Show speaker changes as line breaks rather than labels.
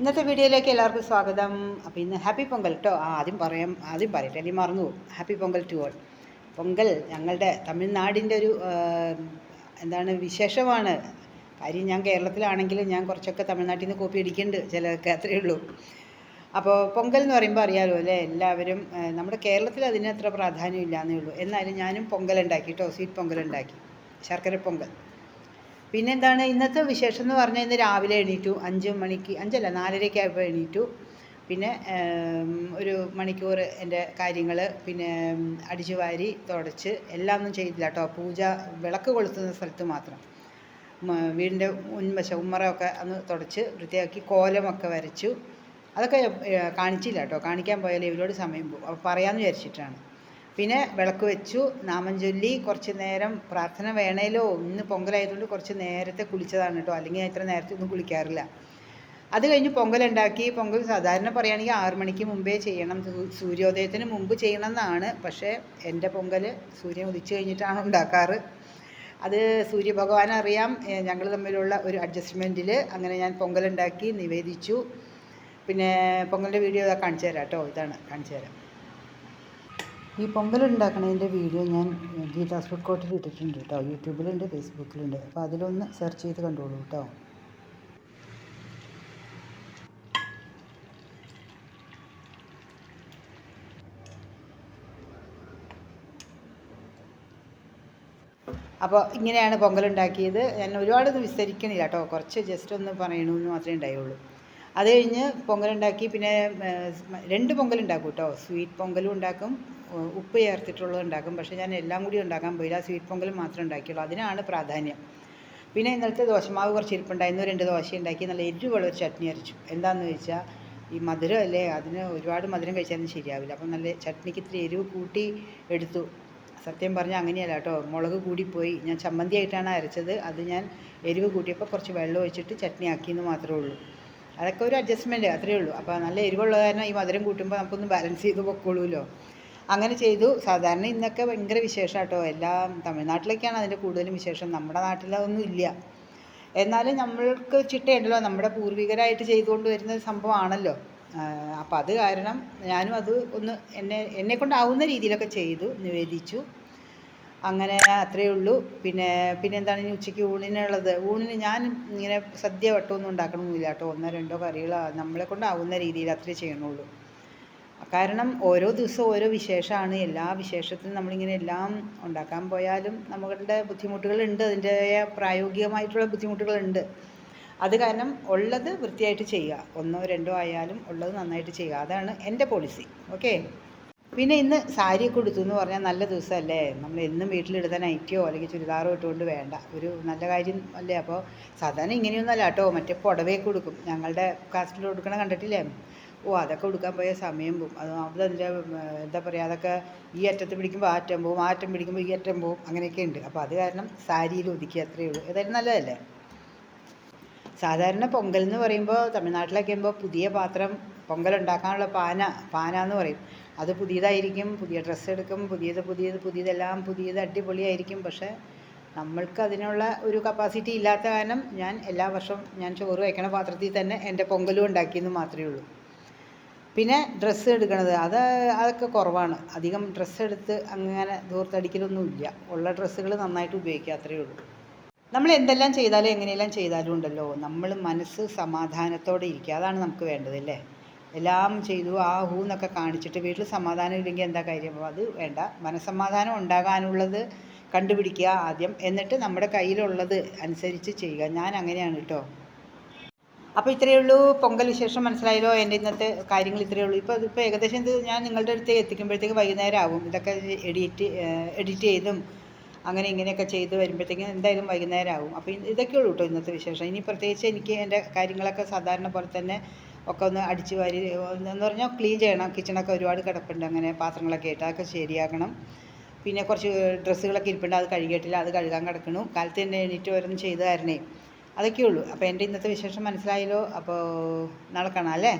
ഇന്നത്തെ വീഡിയോയിലേക്ക് എല്ലാവർക്കും സ്വാഗതം. അപ്പോൾ ഇന്ന് ഹാപ്പി പൊങ്കൽ കേട്ടോ ആ ആദ്യം പറയാം ആദ്യം പറയട്ടെ അല്ലെങ്കിൽ മറന്നു happy Pongal to all. Pongal ഞങ്ങളുടെ തമിഴ്നാടിന്റെ ഒരു എന്താണ് വിശേഷമാണ്. കാര്യം ഞാൻ കേരളത്തിലാണെങ്കിലും ഞാൻ കുറച്ചൊക്കെ തമിഴ്നാട്ടിൽ നിന്ന് കോപ്പി അടിക്കുന്നുണ്ട് ചിലതൊക്കെ അത്രയേ ഉള്ളൂ. അപ്പോൾ പൊങ്കൽ എന്ന് പറയുമ്പോൾ അറിയാമല്ലോ അല്ലേ? എല്ലാവരും നമ്മുടെ കേരളത്തിൽ അതിന് അത്ര പ്രാധാന്യം ഇല്ലാന്നേ ഉള്ളൂ. എന്നാലും ഞാനും പൊങ്കൽ ഉണ്ടാക്കി കേട്ടോ സ്വീറ്റ് പൊങ്കൽ ഉണ്ടാക്കി. ശർക്കര പൊങ്കൽ. പിന്നെ എന്താണ് ഇന്നത്തെ വിശേഷം എന്ന് പറഞ്ഞാൽ ഇന്ന് രാവിലെ എണീറ്റു. അഞ്ച് മണിക്ക് അഞ്ചല്ല നാലരയ്ക്ക് ആയപ്പോൾ എണീറ്റു. പിന്നെ ഒരു മണിക്കൂർ എന്റെ കാര്യങ്ങൾ പിന്നെ അടിച്ചു വാരി തുടച്ച് എല്ലാം ഒന്നും ചെയ്തില്ല കേട്ടോ പൂജ വിളക്ക് കൊളുത്തുന്ന സ്ഥലത്ത് മാത്രം. വീടിന്റെ മുൻവശം ഉമ്മറമൊക്കെ ഒന്ന് തുടച്ച് വൃത്തിയാക്കി കോലമൊക്കെ വരച്ചു. അതൊക്കെ കാണിച്ചില്ല കേട്ടോ കാണിക്കാൻ പോയാലേ ഇവരോട് സമയം പോകും അപ്പോൾ പറയാമെന്ന് വിചാരിച്ചിട്ടാണ്. പിന്നെ വിളക്ക് വെച്ചു. നാമം ചൊല്ലി കുറച്ച് നേരം പ്രാർത്ഥന വേണേലോ? ഇന്ന് പൊങ്കലായതുകൊണ്ട് കുറച്ച് നേരത്തെ കുളിച്ചതാണ് കേട്ടോ. അല്ലെങ്കിൽ ഇത്ര നേരത്തെ ഒന്നും കുളിക്കാറില്ല. അത് കഴിഞ്ഞ് പൊങ്കൽ ഉണ്ടാക്കി പൊങ്കൽ സാധാരണ പറയുകയാണെങ്കിൽ ആറു മണിക്ക് മുമ്പേ ചെയ്യണം. സൂര്യോദയത്തിന് മുമ്പ് ചെയ്യണം എന്നാണ് പക്ഷേ എന്റെ പൊങ്കൽ സൂര്യൻ ഉദിച്ചു കഴിഞ്ഞിട്ടാണ് ഉണ്ടാക്കാറ്. അത് സൂര്യഭഗവാൻ അറിയാം. ഞങ്ങൾ തമ്മിലുള്ള ഒരു അഡ്ജസ്റ്റ്മെന്റിൽ അങ്ങനെ ഞാൻ പൊങ്കൽ ഉണ്ടാക്കി നിവേദിച്ചു. പിന്നെ പൊങ്കലിന്റെ വീഡിയോ കാണിച്ചു തരാം കേട്ടോ. ഇതാണ് കാണിച്ചു തരാം. ഈ പൊങ്കൽ ഉണ്ടാക്കണതിന്റെ വീഡിയോ ഞാൻ ഗീതാസ് ഫുഡ് കോർട്ടിൽ ഇട്ടിട്ടുണ്ട് കേട്ടോ. യൂട്യൂബിലുണ്ട് ഫേസ്ബുക്കിലുണ്ട്. അപ്പോൾ അതിലൊന്ന് സെർച്ച് ചെയ്ത് കണ്ടോളൂ കേട്ടോ. അപ്പോൾ ഇങ്ങനെയാണ് പൊങ്കൽ ഉണ്ടാക്കിയത് ഞാൻ ഒരുപാടൊന്നും വിസ്തരിക്കണില്ല കേട്ടോ. കുറച്ച് ജസ്റ്റ് ഒന്ന് പറയണമെന്ന് മാത്രമേ ഉണ്ടായുള്ളൂ. അത് കഴിഞ്ഞ് പൊങ്കലുണ്ടാക്കി പിന്നെ രണ്ട് പൊങ്കൽ ഉണ്ടാക്കും കേട്ടോ സ്വീറ്റ് പൊങ്കലും ഉണ്ടാക്കും ഉപ്പ് ചേർത്തിട്ടുള്ളത് ഉണ്ടാക്കും. പക്ഷേ ഞാൻ എല്ലാം കൂടി ഉണ്ടാക്കാൻ പോയില്ല. സ്വീറ്റ് പൊങ്കൽ മാത്രമേ ഉണ്ടാക്കിയുള്ളൂ. അതിനാണ് പ്രാധാന്യം. പിന്നെ ഇന്നലത്തെ ദോശമാവ് കുറച്ച് ഇരിപ്പുണ്ടായിരുന്നു. രണ്ട് ദോശ ഉണ്ടാക്കി. നല്ല എരിവുള്ള ഒരു ചട്നി അരച്ചു. എന്താണെന്ന് ചോദിച്ചാൽ ഈ മധുരം അല്ലേ? അതിന് ഒരുപാട് മധുരം കഴിച്ചാലും ശരിയാവില്ല. അപ്പം നല്ല ചട്നിക്ക് ഇത്തിരി എരിവ് കൂട്ടി എടുത്തു. സത്യം പറഞ്ഞാൽ അങ്ങനെയല്ല കേട്ടോ മുളക് കൂടിപ്പോയി. ഞാൻ ചമ്മന്തി ആയിട്ടാണ് അരച്ചത്. അത് ഞാൻ എരിവ് കൂട്ടിയപ്പോൾ കുറച്ച് വെള്ളം ഒഴിച്ചിട്ട് ചട്നി ആക്കിയെന്ന് മാത്രമേ ഉള്ളൂ. അതൊക്കെ ഒരു അഡ്ജസ്റ്റ്മെന്റ് അത്രയേ ഉള്ളൂ. അപ്പോൾ നല്ല എരിവുള്ള കാരണം ഈ മധുരം കൂട്ടുമ്പോൾ നമുക്കൊന്ന് ബാലൻസ് ചെയ്ത് പൊക്കോളൂല്ലോ. അങ്ങനെ ചെയ്തു. സാധാരണ ഇന്നൊക്കെ ഭയങ്കര വിശേഷം കേട്ടോ എല്ലാം തമിഴ്നാട്ടിലൊക്കെയാണ് അതിന്റെ കൂടുതലും വിശേഷം. നമ്മുടെ നാട്ടിലൊന്നും ഇല്ല. എന്നാലും നമ്മൾക്ക് ചിട്ടയുണ്ടല്ലോ. നമ്മുടെ പൂർവികരായിട്ട് ചെയ്തുകൊണ്ട് വരുന്ന സംഭവമാണല്ലോ. അപ്പം അത് കാരണം ഞാനും അത് ഒന്ന് എന്നെ എന്നെ കൊണ്ടാവുന്ന രീതിയിലൊക്കെ ചെയ്തു നിവേദിച്ചു. അങ്ങനെ അത്രയേ ഉള്ളൂ. പിന്നെ പിന്നെ എന്താണ് ഇനി ഉച്ചയ്ക്ക് ഊണിനുള്ളത്? ഊണിന് ഞാൻ ഇങ്ങനെ സദ്യ വട്ടമൊന്നും ഉണ്ടാക്കണമെന്നില്ല കേട്ടോ. ഒന്നോ രണ്ടോ കറികൾ നമ്മളെ കൊണ്ടാവുന്ന രീതിയിൽ അത്രേ ചെയ്യണുള്ളൂ കാരണം ഓരോ ദിവസവും ഓരോ വിശേഷമാണ്. എല്ലാ വിശേഷത്തിനും നമ്മളിങ്ങനെ എല്ലാം ഉണ്ടാക്കാൻ പോയാലും നമ്മളുടെ ബുദ്ധിമുട്ടുകളുണ്ട്. അതിന്റെ പ്രായോഗികമായിട്ടുള്ള ബുദ്ധിമുട്ടുകളുണ്ട്. അത് കാരണം ഉള്ളത് വൃത്തിയായിട്ട് ചെയ്യുക. ഒന്നോ രണ്ടോ ആയാലും ഉള്ളത് നന്നായിട്ട് ചെയ്യുക. അതാണ് എന്റെ പോളിസി. ഓക്കെ? പിന്നെ ഇന്ന് സാരിയൊക്കെ ഉടുത്തു എന്ന് പറഞ്ഞാൽ നല്ല ദിവസമല്ലേ? നമ്മൾ എന്നും വീട്ടിലിടുന്ന നൈറ്റിയോ അല്ലെങ്കിൽ ചുരിദാറോ ഇട്ടുകൊണ്ട് വേണ്ട. ഒരു നല്ല കാര്യം അല്ലേ? അപ്പോൾ സാധാരണ ഇങ്ങനെയൊന്നുമല്ല കേട്ടോ. മറ്റേ പുടവയൊക്കെ കൊടുക്കും ഞങ്ങളുടെ കാസ്റ്റിൽ കൊടുക്കണ കണ്ടിട്ടില്ലേ? ഓ അതൊക്കെ കൊടുക്കാൻ പോയ സമയം പോവും. അത് അതിന്റെ എന്താ പറയുക അതൊക്കെ ഈ അറ്റത്ത് പിടിക്കുമ്പോൾ ആ അറ്റം പോവും ആ അറ്റം പിടിക്കുമ്പോൾ ഈ അറ്റം പോവും. അങ്ങനെയൊക്കെ ഉണ്ട്. അപ്പോൾ അത് കാരണം സാരിയിൽ ഒതുക്കി അത്രയേ ഉള്ളൂ. ഏതായാലും നല്ലതല്ലേ? സാധാരണ പൊങ്കൽ എന്ന് പറയുമ്പോൾ തമിഴ്നാട്ടിലൊക്കെ ആകുമ്പോൾ പുതിയ പാത്രം പൊങ്കൽ ഉണ്ടാക്കാനുള്ള പാന പാന എന്ന് പറയും. അത് പുതിയതായിരിക്കും പുതിയ ഡ്രസ്സ് എടുക്കും പുതിയത് പുതിയത് പുതിയതെല്ലാം പുതിയത് അടിപൊളിയായിരിക്കും. പക്ഷേ നമ്മൾക്ക് അതിനുള്ള ഒരു കപ്പാസിറ്റി ഇല്ലാത്ത കാരണം ഞാൻ എല്ലാ വർഷവും ഞാൻ ചോറ് വയ്ക്കണ പാത്രത്തിൽ തന്നെ എന്റെ പൊങ്കലും ഉണ്ടാക്കിയെന്ന് മാത്രമേ ഉള്ളൂ. പിന്നെ ഡ്രസ്സ് എടുക്കണത് അത് അതൊക്കെ കുറവാണ്. അധികം ഡ്രസ്സ് എടുത്ത് അങ്ങനെ ദൂർത്തടിക്കലൊന്നും ഇല്ല ഉള്ള ഡ്രസ്സുകൾ നന്നായിട്ട് ഉപയോഗിക്കുക അത്രയേ ഉള്ളൂ. നമ്മൾ എന്തെല്ലാം ചെയ്താലും എങ്ങനെയെല്ലാം ചെയ്താലും ഉണ്ടല്ലോ. നമ്മൾ മനസ്സ് സമാധാനത്തോടെ ഇരിക്കുക. അതാണ് നമുക്ക് വേണ്ടത് അല്ലേ? എല്ലാം ചെയ്തു ആ ഹൂ എന്നൊക്കെ കാണിച്ചിട്ട് വീട്ടിൽ സമാധാനം ഇല്ലെങ്കിൽ എന്താ കാര്യം? അപ്പോൾ അത് വേണ്ട. മനസ്സമാധാനം ഉണ്ടാകാനുള്ളത് കണ്ടുപിടിക്കുക ആദ്യം. എന്നിട്ട് നമ്മുടെ കയ്യിലുള്ളത് അനുസരിച്ച് ചെയ്യുക. ഞാൻ അങ്ങനെയാണ് കേട്ടോ. അപ്പോൾ ഇത്രയേ ഉള്ളൂ. പൊങ്കൽ വിശേഷം മനസ്സിലായല്ലോ? എന്റെ ഇന്നത്തെ കാര്യങ്ങൾ ഇത്രയേ ഉള്ളൂ. ഇപ്പോൾ ഇപ്പോൾ ഏകദേശം ഇത് ഞാൻ നിങ്ങളുടെ അടുത്തേക്ക് എത്തിക്കുമ്പോഴത്തേക്ക് വൈകുന്നേരം ആവും ഇതൊക്കെ എഡിറ്റ് എഡിറ്റ് ചെയ്തും അങ്ങനെ ഇങ്ങനെയൊക്കെ ചെയ്ത് വരുമ്പോഴത്തേക്കും എന്തായാലും വൈകുന്നേരം ആവും അപ്പോൾ ഇത് ഇതൊക്കെ ഉള്ളൂ കേട്ടോ ഇന്നത്തെ വിശേഷം. ഇനി പ്രത്യേകിച്ച് എനിക്ക് എന്റെ കാര്യങ്ങളൊക്കെ സാധാരണ പോലെ തന്നെ ഒക്കെ ഒന്ന് അടിച്ചു വാരി എന്ന് പറഞ്ഞാൽ ക്ലീൻ ചെയ്യണം. കിച്ചണൊക്കെ ഒരുപാട് കിടപ്പുണ്ട്. അങ്ങനെ പാത്രങ്ങളൊക്കെ ആയിട്ട് അതൊക്കെ ശരിയാക്കണം. പിന്നെ കുറച്ച് ഡ്രസ്സുകളൊക്കെ ഇരിപ്പുണ്ട്. അത് കഴുകിയിട്ടില്ല. അത് കഴുകാൻ കിടക്കണു. കാലത്ത് തന്നെ എണീറ്റ് ഓരോന്ന് ചെയ്തു തരണേ അതൊക്കെ ഉള്ളൂ അപ്പോൾ എന്റെ ഇന്നത്തെ വിശേഷം മനസ്സിലായല്ലോ. അപ്പോൾ നാളെ കാണാം അല്ലേ?